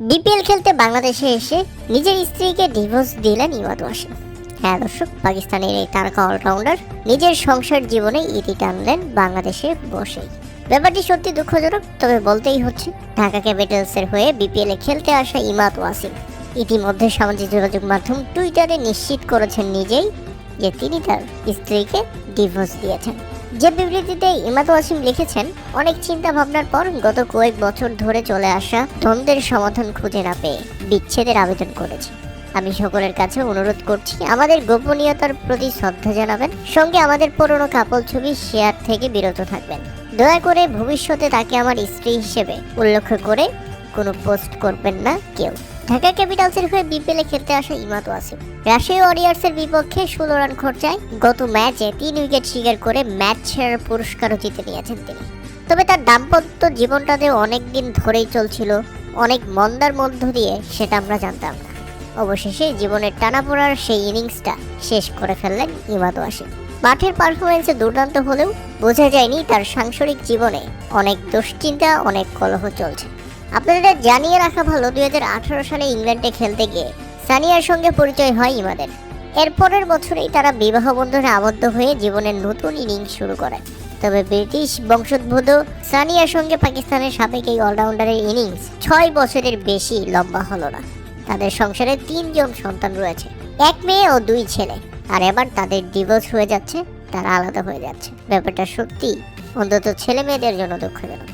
BPL খেলতে বাংলাদেশে এসে নিজের স্ত্রীকে ডিভোর্স দিলেন ইমাদ ওয়াসিম হ্যাঁ দর্শক, পাকিস্তানের এই তারকা অলরাউন্ডার নিজের সংসার জীবনে ইতি টানলেন বাংলাদেশে বসেই। ব্যাপারটি সত্যি দুঃখজনক, তবে বলতেই হচ্ছে, ঢাকা ক্যাপিটালসের হয়ে বিপিএল খেলতে আসা ইমাদ ওয়াসিম ইতিমধ্যে সামাজিক যোগাযোগ মাধ্যম টুইটারে নিশ্চিত করেছেন নিজেই যে তিনি তার স্ত্রীকে ডিভোর্স দিয়েছেন। যে বিবৃতিতে ইমাদ ওয়াসিম লিখেছেন, অনেক চিন্তা ভাবনার পর গত কয়েক বছর ধরে চলে আসা দ্বন্দ্বের সমাধান খুঁজে না পেয়ে বিচ্ছেদের আবেদন করেছি। আমি সকলের কাছে অনুরোধ করছি, আমাদের গোপনীয়তার প্রতি শ্রদ্ধা জানাবেন, সঙ্গে আমাদের পুরনো কাপল ছবি শেয়ার থেকে বিরত থাকবেন। দয়া করে ভবিষ্যতে তাকে আমার স্ত্রী হিসেবে উল্লেখ করে কোনো পোস্ট করবেন না কেউ। ঢাকা ক্যাপিটালসের হয়ে বিপিএলে খেলতে আসা ইমাদ ওয়াসিম রাশিয়া ওয়ারিয়ার্সের বিপক্ষে ষোলো রান খরচায় গত ম্যাচে তিন উইকেট শিকার করে ম্যাচ সেরার পুরস্কারও জিতে নিয়েছেন তিনি। তবে তার দাম্পত্য জীবনটাতে অনেক দিন ধরেই চলছিল, অনেক মন্দার মধ্য দিয়ে সেটা আমরা জানতাম না। অবশেষে জীবনের টানাপোড়ার সেই ইনিংসটা শেষ করে ফেললেন ইমাদ ওয়াসিম মাঠের পারফরমেন্সে দুর্দান্ত হলেও বোঝা যায়নি তার সাংসারিক জীবনে অনেক দুশ্চিন্তা, অনেক কলহ চলছে। আপনাদের জানিয়ে রাখা ভালো, দুই হাজার আঠারো সালে ইংল্যান্ডে খেলতে গিয়ে। সানিয়ার সঙ্গে পরিচয় হয় ইমাদের। এরপরের বছরেই তারা বিবাহ বন্ধনে আবদ্ধ হয়ে জীবনের নতুন ইনিংস শুরু করে। তবে ব্রিটিশ বংশোদ্ভূত সানিয়ার সঙ্গে পাকিস্তানের সাবেক এই অলরাউন্ডারের ইনিংস ছয় বছরের বেশি লম্বা হলো না। তাদের সংসারে তিনজন সন্তান রয়েছে, এক মেয়ে ও দুই ছেলে। আর এবার তাদের ডিভোর্স হয়ে যাচ্ছে, তারা আলাদা হয়ে যাচ্ছে। ব্যাপারটা সত্যি অন্তত ছেলে মেয়েদের জন্য দুঃখজনক।